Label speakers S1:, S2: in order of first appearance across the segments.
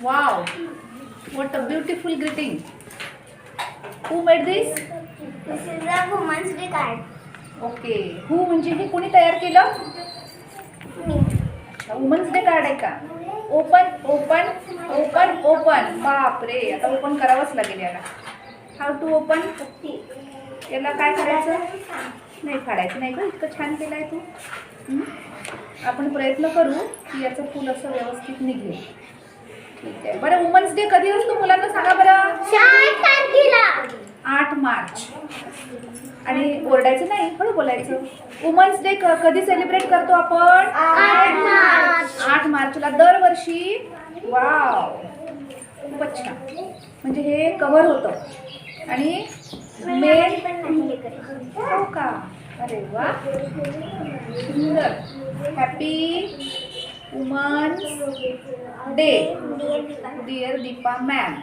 S1: Wow, what a beautiful greeting. Who made this?
S2: This is a woman's day card.
S1: Okay who म्हणजे हे कोणी तयार केलं. Women's day card आहे का ओपन ओपन ओपन ओपन बापरे आता ओपन करावंच लागेल याला हाऊ टू ओपन याला काय करायचं नाही फाडायचं नाही का इतकं छान केलं आहे तू? आपण प्रयत्न करू की याचं फूल असं व्यवस्थित निघेल ठीक आहे. बरं वुमन्स डे कधी असतो मुलांना सांगा बरं.
S2: तारखेला.
S1: आठ मार्च. आणि ओरडायचं नाही हळू बोलायचं. वुमन्स डे कधी सेलिब्रेट करतो आपण?
S2: आठ मार्च.
S1: आठ मार्चला दरवर्षी. वाव खूपच छान. म्हणजे हे कव्हर होतं. आणि
S2: करत.
S1: हो का? अरे वा. सुंदर. Happy women's day. Dear Deepa ma'am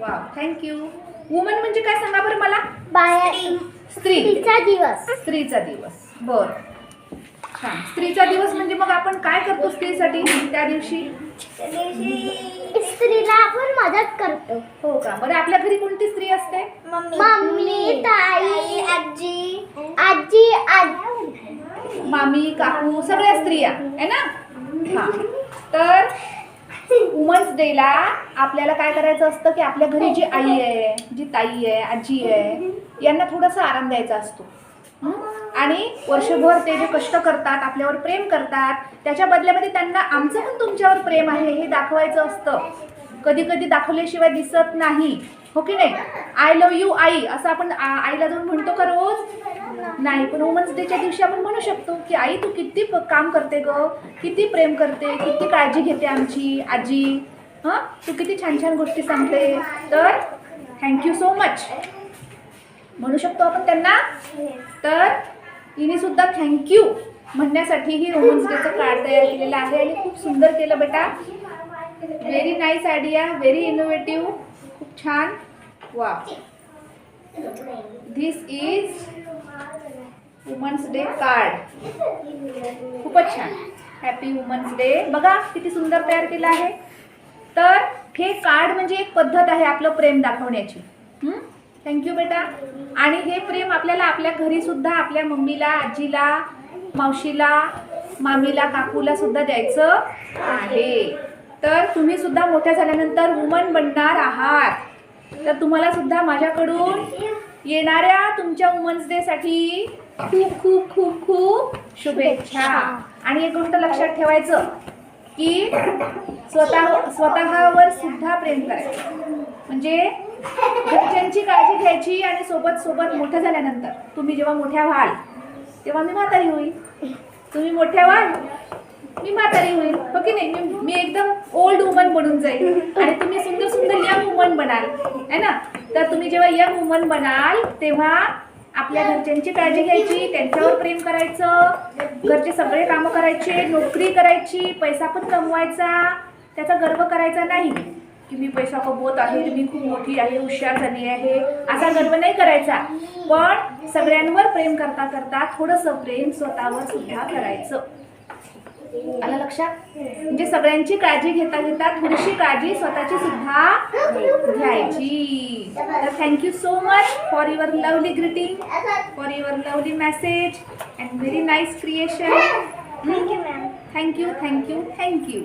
S1: वा थँक्यू वुमन म्हणजे काय सांगा बरं मला?
S2: बाया
S1: स्त्री.
S2: तिचा दिवस.
S1: स्त्रीचा दिवस. बर. छान. स्त्रीचा दिवस म्हणजे मग आपण काय करतो स्त्रीसाठी त्या दिवशी?
S2: स्त्रीला आपण मदत करतो.
S1: हो का? बरं आपल्या घरी कोणती स्त्री असते?
S2: मम्मी. ताई आजी. आजी आजी.
S1: मामी काकू सगळ्या स्त्रिया. आहे ना? हा. तर बर्थडेला आपल्याला काय करायचं असतं की आपल्या घरी जी आई आहे जी ताई आहे आजी आहे यांना थोडासा आराम द्यायचा असतो. आणि वर्षभर ते जे कष्ट करतात आपल्यावर प्रेम करतात त्याच्या बदल्यामध्ये त्यांना आमचं पण तुमच्यावर प्रेम आहे हे दाखवायचं असतं. कधी कधी दाखवल्याशिवाय दिसत नाही. हो की नाही? आय लव्ह यू आई. असं आपण आईला जाऊन म्हणतो का रोज? नाही पण वुमन्स डेच्या दिवशी आपण म्हणू शकतो की आई तू किती काम करते ग? किती प्रेम करते? किती काळजी घेते आमची आजी? हां? तू किती छान छान गोष्टी सांगते. तर थँक्यू सो मच म्हणू शकतो आपण त्यांना? तर तिने सुद्धा थँक्यू म्हणण्यासाठी ही वुमन्स डेचं कार्ड तयार केलेलं आहे आणि खूप सुंदर केलं बेटा. Very nice idea very innovative खूप छान. वा this is women's day card खूपच छान. हॅपी वुमन्स डे बघा किती सुंदर तयार केलं आहे. तर हे कार्ड म्हणजे एक पद्धत आहे आपलं प्रेम दाखवण्याची. थँक्यू बेटा. आणि हे प्रेम आपल्याला आपल्या घरी सुद्धा आपल्या मम्मीला आजीला मावशीला मामीला काकूला सुद्धा द्यायचं आहे. तर तुम्ही सुद्धा मोठ्या झाल्यानंतर वुमन बनणार आहात. तर तुम्हाला सुद्धा माझ्याकडून येणाऱ्या तुमच्या वुमन्स डे साठी खूप खूप खूप खूप शुभेच्छा. आणि एक गोष्ट लक्षात ठेवायचं. की स्वतः स्वतःवर सुद्धा प्रेम करायचं. म्हणजे घरच्यांची काळजी घ्यायची आणि सोबत सोबत मोठं झाल्यानंतर तुम्ही जेव्हा मोठ्या व्हाल तेव्हा मी म्हातारी होईल तुम्ही मोठ्या व्हाल मी म्हातारी होईल हो की नाही? मी मी एकदम ओल्ड वुमन बनून जाईल आणि तुम्ही सुंदर सुंदर यंग वुमन बनाल. है ना? तर तुम्ही जेव्हा यंग वुमन बनाल तेव्हा आपल्या घरच्यांची काळजी घ्यायची त्यांच्यावर प्रेम करायचं घरचे सगळे कामं करायचे नोकरी करायची पैसा पण कमवायचा त्याचा गर्व करायचा नाही. की मी पैसा कमवत आहे मी खूप मोठी आहे हुशार झाली आहे असा गर्व नाही करायचा. पण सगळ्यांवर प्रेम करता करता थोडंसं प्रेम स्वतःवर सुद्धा करायचं. आलं लक्षात? म्हणजे सगळ्यांची काळजी घेता घेता थोडीशी काळजी स्वतःची सुद्धा घ्यायची. तर thank you so much for your lovely greeting for your lovely message and very nice creation
S2: thank you ma'am
S1: thank you thank you thank you